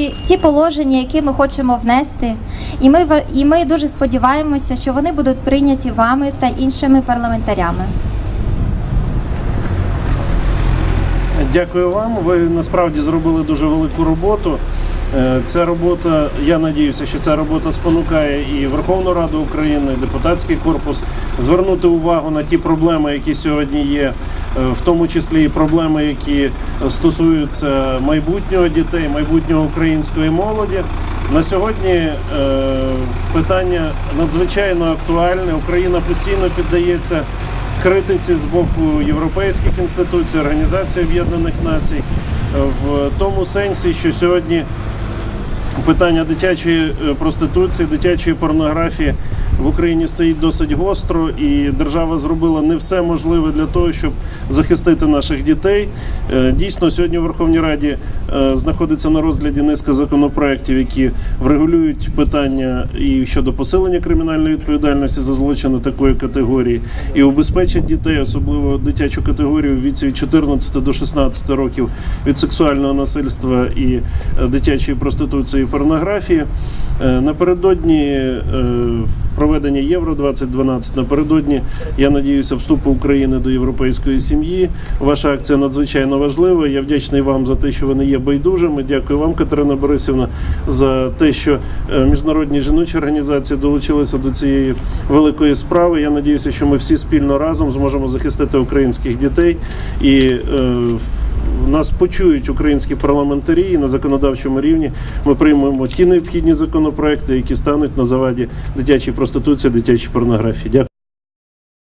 Чи ті положення, які ми хочемо внести, і ми і ми дуже сподіваємося, що вони будуть прийняті вами та іншими парламентарями. Дякую вам. Ви насправді зробили дуже велику роботу. Е, Ця робота, я надіюся, що ця робота спонукає і Верховну Раду України, і депутатський корпус звернути увагу на ті проблеми, які сьогодні є, е, в тому числі і проблеми, які стосуються майбутнього дітей, майбутнього української молоді. На сьогодні е, питання надзвичайно актуальне. Україна постійно піддається критиці з боку європейських інституцій, Організації Об'єднаних Націй в тому сенсі, що сьогодні питання дитячої е, проституції, дитячої порнографії в Україні стоїть досить гостро, і держава зробила не все можливе для того, щоб захистити наших дітей. Е, Дійсно, сьогодні в Верховній Раді знаходиться на розгляді низка законопроєктів, які врегулюють питання і щодо посилення кримінальної відповідальності за злочини такої категорії, і убезпечать дітей, особливо дитячу категорію в віці від 14 до 16 років від сексуального насильства і е, дитячої проституції і порнографії. Е, Напередодні е, проведення Євро 2012, напередодні, я надіюся, вступу України до європейської сім'ї. Ваша акція надзвичайно важлива. Я вдячний вам за те, що ви не є байдужими. Дякую вам, Катерина Борисівна, за те, що е, міжнародні жіночі організації долучилися до цієї великої справи. Я надіюся, що ми всі спільно разом зможемо захистити українських дітей і е, нас почують українські парламентарі і на законодавчому рівні. Ми приймемо ті необхідні законопроекти, які стануть на заваді дитячій проституції, дитячій порнографії. Дякую.